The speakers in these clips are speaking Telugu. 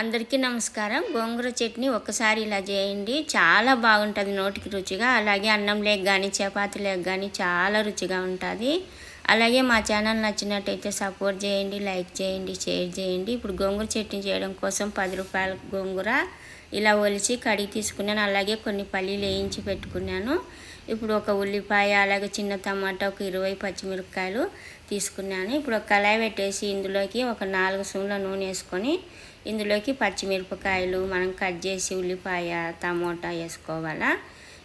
అందరికీ నమస్కారం. గోంగూర చట్నీ ఒక్కసారి ఇలా చేయండి. చాలా బాగుంటుంది నోటికి రుచిగా. అలాగే అన్నం లేక కానీ చపాతీ లేక కానీ చాలా రుచిగా ఉంటుంది. అలాగే మా ఛానల్ నచ్చినట్టయితే సపోర్ట్ చేయండి లైక్ చేయండి షేర్ చేయండి. ఇప్పుడు గోంగూర చట్నీ చేయడం కోసం పది రూపాయల గోంగూర ఇలా ఒలిచి కడిగి తీసుకున్నాను. అలాగే కొన్ని పల్లీలు వేయించి పెట్టుకున్నాను. ఇప్పుడు ఒక ఉల్లిపాయ అలాగే చిన్న టమాటా ఒక ఇరవై పచ్చిమిరపకాయలు తీసుకున్నాను. ఇప్పుడు ఒక కళాయి పెట్టేసి ఇందులోకి ఒక నాలుగు స్పూన్ల నూనె వేసుకొని ఇందులోకి పచ్చిమిరపకాయలు మనం కట్ చేసి ఉల్లిపాయ టమోటా వేసుకోవాలా.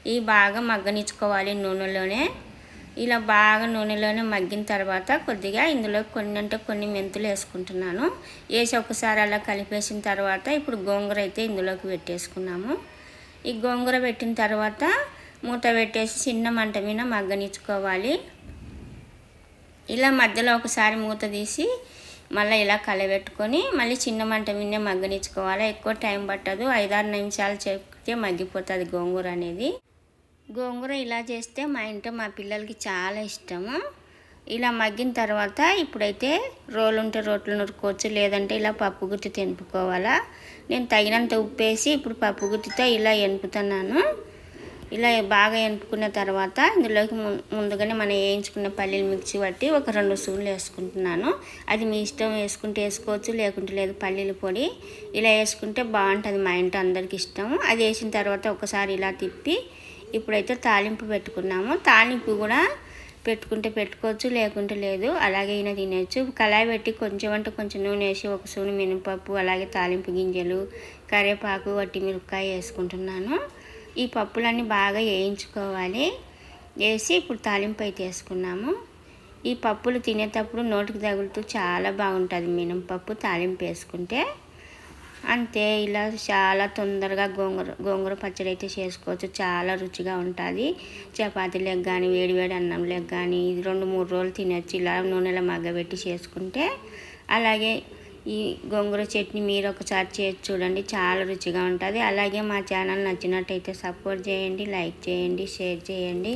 ఇవి బాగా మగ్గనిచ్చుకోవాలి నూనెలోనే. ఇలా బాగా నూనెలోనే మగ్గిన తర్వాత కొద్దిగా ఇందులో కొన్ని అంటే కొన్ని మెంతులు వేసుకుంటున్నాను. వేసి ఒకసారి అలా కలిపేసిన తర్వాత ఇప్పుడు గోంగూర అయితే ఇందులోకి పెట్టేసుకున్నాము. ఈ గోంగూర పెట్టిన తర్వాత మూత పెట్టేసి చిన్న మంట మీద మగ్గనిచ్చుకోవాలి. ఇలా మధ్యలో ఒకసారి మూత తీసి మళ్ళీ ఇలా కలబెట్టుకొని మళ్ళీ చిన్న మంట మీద మగ్గనిచ్చుకోవాలి. ఎక్కువ టైం పట్టదు. ఐదారు నిమిషాలు చెప్తే మగ్గిపోతుంది గోంగూర అనేది. గోంగూర ఇలా చేస్తే మా ఇంట్లో మా పిల్లలకి చాలా ఇష్టము. ఇలా మగ్గిన తర్వాత ఇప్పుడైతే రోలు ఉంటే రోట్లు నురుకోవచ్చు లేదంటే ఇలా పప్పు గుత్తి తెంపుకోవాలా. నేను తగినంత ఉప్పేసి ఇప్పుడు పప్పు గుత్తితో ఇలా ఎనుపుతున్నాను ఇలా బాగా ఎంపుకున్న తర్వాత ఇందులోకి ముందుగానే మనం వేయించుకున్న పల్లీలు మిక్సీ పట్టి ఒక రెండు స్పూన్లు వేసుకుంటున్నాను. అది మీ ఇష్టం వేసుకుంటే వేసుకోవచ్చు లేకుంటే లేదు పల్లీల పొడి. ఇలా వేసుకుంటే బాగుంటుంది మా ఇంట్లో అందరికి ఇష్టం అది వేసిన తర్వాత ఒకసారి ఇలా తిప్పి ఇప్పుడైతే తాలింపు పెట్టుకున్నాము. తాలింపు కూడా పెట్టుకుంటే పెట్టుకోవచ్చు లేకుంటే లేదు అలాగే అయినా తినచ్చు కళాయి పెట్టి కొంచెం అంటే కొంచెం నూనె వేసి ఒక సూని మినపప్పు అలాగే తాలింపు గింజలు కరివేపాకు వట్టి మిరపకాయ వేసుకుంటున్నాను. ఈ పప్పులన్నీ బాగా వేయించుకోవాలి. వేసి ఇప్పుడు తాలింపు అయితే వేసుకున్నాము. ఈ పప్పులు తినేటప్పుడు నోటికి తగులుతూ చాలా బాగుంటుంది మినపప్పు తాలింపు వేసుకుంటే. అంతే ఇలా చాలా తొందరగా గోంగూర గోంగూర పచ్చడి అయితే చేసుకోవచ్చు. చాలా రుచిగా ఉంటుంది. చపాతీలకు కానీ వేడివేడి అన్నంలకు కానీ ఇది రెండు మూడు రోజులు తినచ్చు. ఇలా నూనెలో మగ్గబెట్టి చేసుకుంటే. అలాగే ఈ గోంగూర చట్నీ మీరు ఒకసారి చేసి చూడండి చాలా రుచిగా ఉంటుంది. అలాగే మా ఛానల్ నచ్చినట్టయితే సపోర్ట్ చేయండి లైక్ చేయండి షేర్ చేయండి.